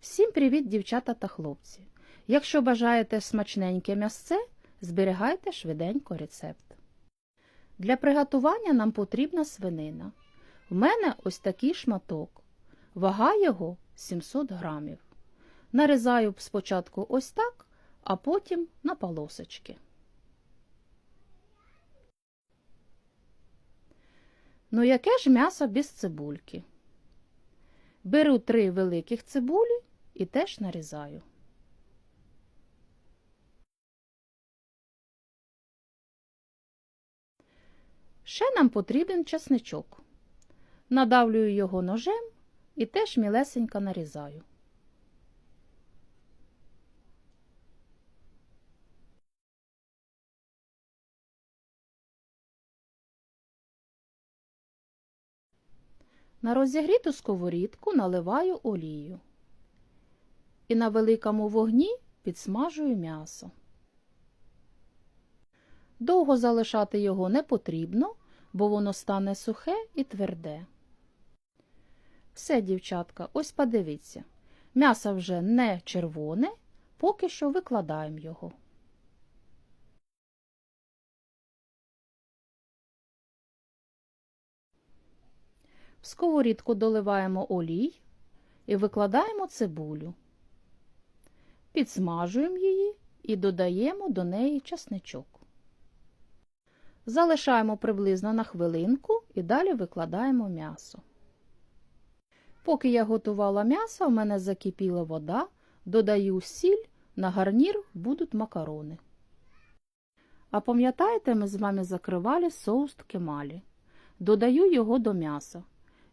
Всім привіт, дівчата та хлопці! Якщо бажаєте смачненьке м'ясце, зберігайте швиденько рецепт. Для приготування нам потрібна свинина. В мене ось такий шматок. Вага його 700 грамів. Нарізаю спочатку ось так, а потім на полосочки. Ну яке ж м'ясо без цибульки? Беру три великих цибулі і теж нарізаю. Ще нам потрібен часничок. Надавлюю його ножем і теж мілесенько нарізаю. На розігріту сковорідку наливаю олію. І на великому вогні підсмажую м'ясо. Довго залишати його не потрібно, бо воно стане сухе і тверде. Все, дівчатка, ось подивіться. М'ясо вже не червоне, поки що викладаємо його. В сковорідку доливаємо олій і викладаємо цибулю. Підсмажуємо її і додаємо до неї часничок. Залишаємо приблизно на хвилинку і далі викладаємо м'ясо. Поки я готувала м'ясо, в мене закипіла вода, додаю сіль, на гарнір будуть макарони. А пам'ятаєте, ми з вами закривали соус ткемалі. Додаю його до м'яса.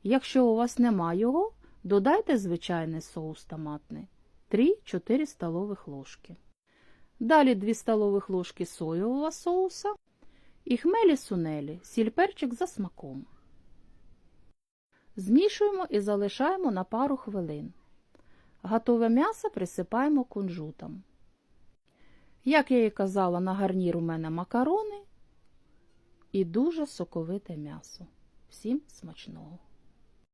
Якщо у вас нема його, додайте звичайний соус томатний 3-4 столових ложки. Далі 2 столових ложки соєвого соуса і хмелі сунелі, сіль перчик за смаком. Змішуємо і залишаємо на пару хвилин. Готове м'ясо присипаємо кунжутом. Як я і казала, на гарнір у мене макарони і дуже соковите м'ясо. Всім смачного!